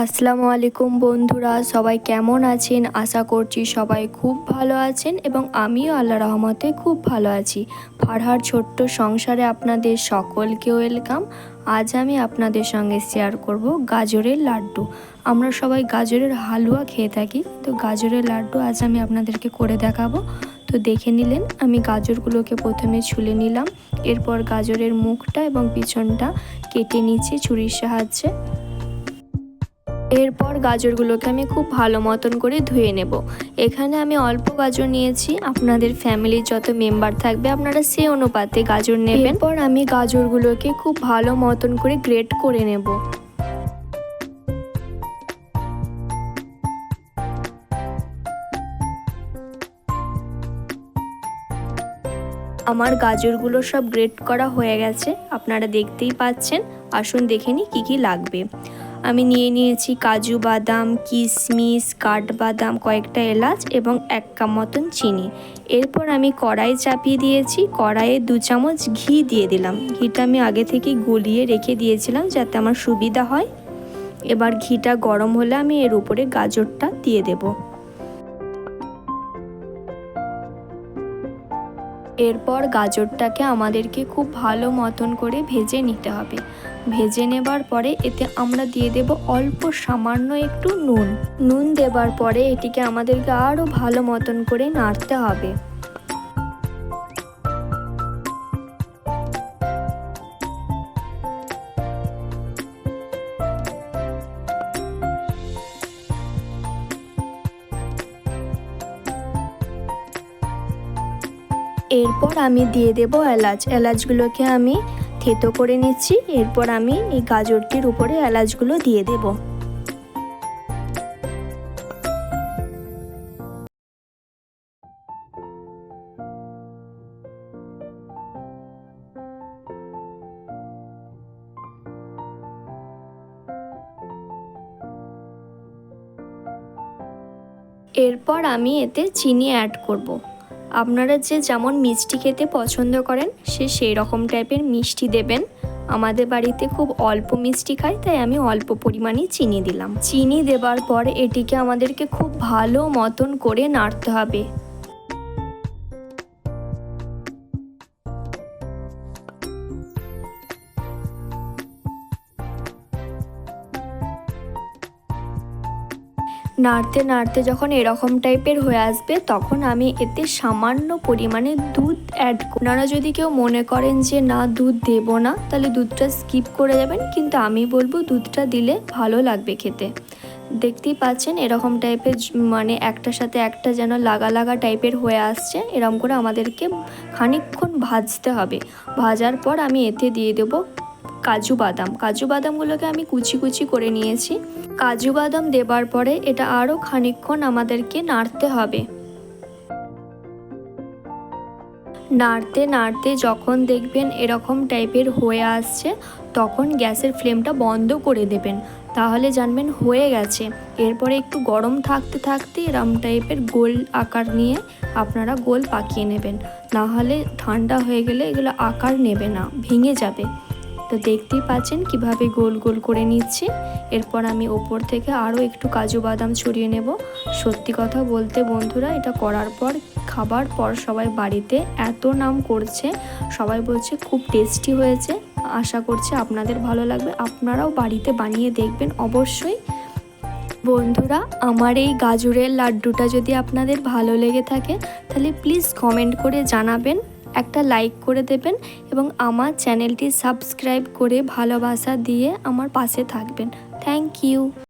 আসসালামু আলাইকুম বন্ধুরা, সবাই কেমন আছেন? আশা করছি সবাই খুব ভালো আছেন এবং আমিও আল্লাহ রহমতে খুব ভালো আছি। ফারহার ছোট্ট সংসারে আপনাদের সকলকে ওয়েলকাম। আজ আমি আপনাদের সঙ্গে শেয়ার করব গাজরের লাড্ডু। আমরা সবাই গাজরের হালুয়া খেয়ে থাকি, তো গাজরের লাড্ডু আজ আমি আপনাদেরকে করে দেখাবো। তো দেখে নিলেন, আমি গাজরগুলোকে প্রথমে ছুলে নিলাম। এরপর গাজরের মুখটা এবং পিছনটা কেটে নিচ্ছি ছুরির সাহায্যে। এরপর গাজরগুলোকে আমি খুব ভালো মতন করে ধুয়ে নেব। এখানে আমি অল্প গাজর নিয়েছি। আপনাদের ফ্যামিলির যত মেম্বার থাকবে, আপনারা সে অনুপাতে গাজর নেবেন। পর আমি গাজরগুলোকে খুব ভালো মতন করে গ্রেট করে নেব। আমার গাজরগুলো সব গ্রেট করা হয়ে গেছে। আপনারা দেখতেই পাচ্ছেন। আসুন দেখে নিই কী কী লাগবে। আমি নিয়ে নিয়েছি কাজু বাদাম কিশমিশ কাঠবাদাম, কয়েকটা এলাচ এবং এক কাপ মতন চিনি। এরপর আমি কড়াই চাপিয়ে দিয়েছি। কড়াইয়ে দু চামচ ঘি দিয়ে দিলাম। ঘিটা আমি আগে থেকে গলিয়ে রেখে দিয়েছিলাম যাতে আমার সুবিধা হয়। এবার ঘিটা গরম হলে আমি এর উপরে গাজরটা দিয়ে দেবো। এরপর গাজরটাকে আমাদেরকে খুব ভালো মতন করে ভেজে নিতে হবে। ভেজে নেবার পরে এতে আমরা দিয়ে দেব অল্প সামান্য একটু নুন। নুন দেবার পরে এটিকে আমাদেরকে আরও ভালো মতন করে নাড়তে হবে। এরপর আমি দিয়ে দেব এলাচ। এলাচগুলোকে আমি থেতো করে নিচ্ছি। এরপর আমি এই গাজরটির উপরে এলাচগুলো দিয়ে দেব। এরপর আমি এতে চিনি অ্যাড করব। আপনারা যে যেমন মিষ্টি খেতে পছন্দ করেন, সে সেই রকম টাইপের মিষ্টি দেবেন। আমাদের বাড়িতে খুব অল্প মিষ্টি খাই তাই আমি অল্প পরিমাণে চিনি দিলাম। চিনি দেবার পর এটিকে আমাদেরকে খুব ভালো মতন করে নাড়তে হবে। নাড়তে নাড়তে যখন এরকম টাইপের হয়ে আসবে, তখন আমি এতে সামান্য পরিমাণে দুধ অ্যাড আপনারা যদি কেউ মনে করেন যে, না, দুধ দেব না, তাহলে দুধটা স্কিপ করে যাবেন। কিন্তু আমি বলব, দুধটা দিলে ভালো লাগবে খেতে। দেখতেই পাচ্ছেন, এরকম টাইপের মানে একটার সাথে একটা যেন লাগা লাগা টাইপের হয়ে আসছে। এরকম করে আমাদেরকে খানিকক্ষণ ভাজতে হবে। ভাজার পর আমি এতে দিয়ে দেবো কাজু বাদাম। কাজু বাদামগুলোকে আমি কুচি কুচি করে নিয়েছি। কাজু বাদাম দেবার পরে এটা আরও খানিকক্ষণ আমাদেরকে নাড়তে হবে। নাড়তে নাড়তে যখন দেখবেন এরকম টাইপের হয়ে আসছে, তখন গ্যাসের ফ্লেমটা বন্ধ করে দেবেন। তাহলে জানবেন হয়ে গেছে। এরপরে একটু গরম থাকতে থাকতে এরম টাইপের গোল আকার নিয়ে আপনারা গোল পাকিয়ে নেবেন। না হলে ঠান্ডা হয়ে গেলে এগুলো আকার নেবে না, ভেঙে যাবে। তো দেখতেই পাচ্ছেন কীভাবে গোল গোল করে নিচ্ছি। এরপর আমি ওপর থেকে আরও একটু কাজু বাদাম ছড়িয়ে নেব। সত্যি কথা বলতে বন্ধুরা, এটা করার পর, খাবার পর সবাই বাড়িতে এত নাম করছে, সবাই বলছে খুব টেস্টি হয়েছে। আশা করছে আপনাদের ভালো লাগবে। আপনারাও বাড়িতে বানিয়ে দেখবেন অবশ্যই। বন্ধুরা, আমার এই গাজরের লাড্ডুটা যদি আপনাদের ভালো লেগে থাকে, তাহলে প্লিজ কমেন্ট করে জানাবেন। একটা লাইক করে দেবেন এবং আমার চ্যানেলটি সাবস্ক্রাইব করে ভালোবাসা দিয়ে আমার পাশে থাকবেন। Thank you